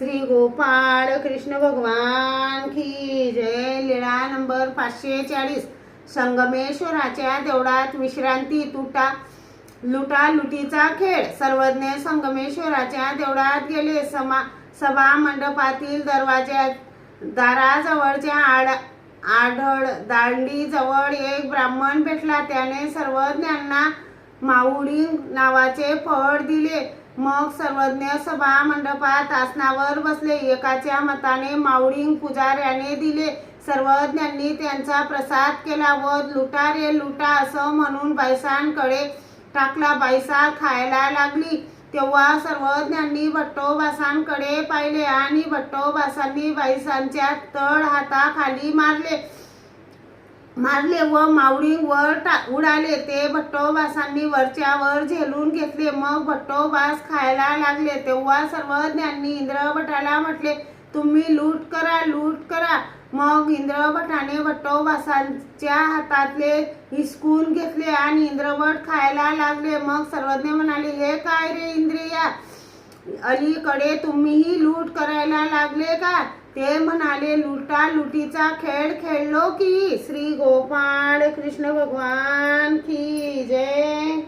श्री गोपाळ कृष्ण भगवान की जय. लीळा नंबर पाचशे चाळीस. संगमेश्वराच्या देवळात विश्रांती तुटा लुटा लुटीचा खेळ. सर्वज्ञ संगमेश्वराच्या देवळात गेले. समा सभा मंडपातील दरवाजा दाराजवळच्या आड आढळ दांडीजवळ एक ब्राह्मण भेटला. त्याने सर्वज्ञांना माऊळी नावाचे फळ दिले. मग सर्वज्ञ सभा मंडपात आसनावर बसले. एकाच्या मताने माऊळी पुजाऱ्याने दिले. सर्वज्ञांनी त्यांचा प्रसाद केला व लुटा रे लुटा असं म्हणून बायसांकडे टाकला. बायसा खायला लागली. तेव्हा सर्वज्ञांनी भट्टोबासांकडे पाहिले आणि भट्टोबासांनी बायसांच्या तळ हाताखाली मारले. मारले व मावळी वर टा- उडाले. ते भट्टोबासांनी वरच्या वर झेलून घेतले. मग भट्टोबास खायला लागले. तेव्हा सर्वज्ञांनी इंद्रभटाला म्हटले तुम्ही लूट करा लूट करा. मग इंद्रभटाने भट्टोबासांच्या हातातले हिसकून घेतले आणि इंद्रभट खायला लागले. मग सर्वज्ञ म्हणाले हे काय रे इंद्रिया? अलीकडे तुम्हीही लूट करायला लागले का? ते म्हणाले लुटा लुटीचा खेळ खेळलो की श्री गोपाळ कृष्ण भगवान की जय